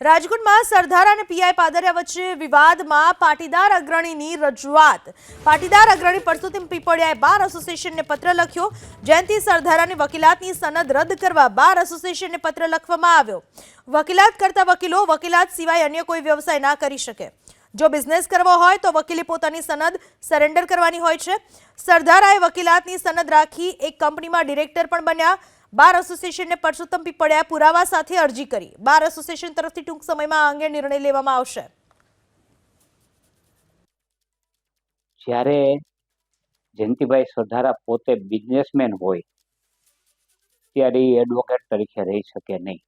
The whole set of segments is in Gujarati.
રાજકોટમાં સરદાર અને પીઆઈ પાદરિયા વચ્ચે વિવાદમાં પાટીદાર અગ્રણીની રજૂઆત. પાટીદાર અગ્રણી પરસોત્તમ પીપળિયાએ બાર એસોસિએશનને પત્ર લખ્યો. જયંતિ સરદારાની વકીલાતની સનદ રદ કરવા બાર એસોસિએશનને પત્ર લખવામાં આવ્યો. વકીલાત કરતા વકીલો વકીલાત સિવાય અન્ય કોઈ વ્યવસાય ના કરી શકે. જો બિઝનેસ કરવો હોય તો વકીલે પોતાની સનદ સરેન્ડર કરવાની હોય છે. સરદારાએ વકીલાતની સનદ રાખી એક કંપનીમાં ડિરેક્ટર પણ બન્યા. બાર એસોસિએશનને પરસોત્તમ પીપળિયાએ પુરાવા સાથે અરજી કરી. બાર એસોસિએશન તરફથી ટૂંક સમયમાં આ અંગે નિર્ણય લેવામાં આવશે. જ્યારે જયંતિભાઈ સરધારા પોતે બિઝનેસમેન હોય, ત્યારે એ એડવોકેટ તરીકે રહી શકે નહીં.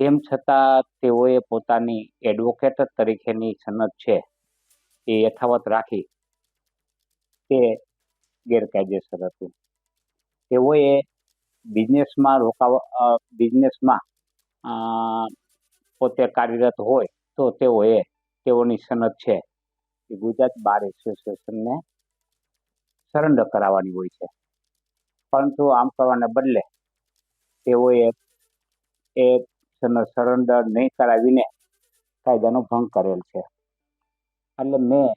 તેમ છતાં તેઓએ પોતાની એડવોકેટ તરીકેની સનદ છે એ યથાવત રાખી તે ગેરકાયદેસર હતું. તેઓએ બિઝનેસમાં રોકાવા બિઝનેસમાં પોતે કાર્યરત હોય તો તેઓએ તેઓની સનદ છે. એ ગુજરાત બાર એસોસિએશનને સરેન્ડર કરાવવાની હોય છે. પરંતુ આમ કરવાને બદલે તેઓએ એ સનદ સરેન્ડર નહીં કરાવીને કાયદાનો ભંગ કરેલ છે. એટલે મેં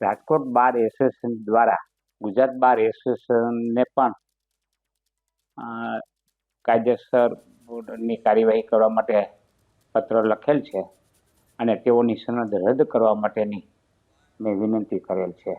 રાજકોટ બાર એસોસિએશન દ્વારા ગુજરાત બાર એસોસિએશનને પણ અ, બોર્ડની કાર્યવાહી કરવા માટે પત્ર લખેલ છે અને તેઓની સનદ રદ કરવા માટેની મેં વિનંતી કરેલ છે.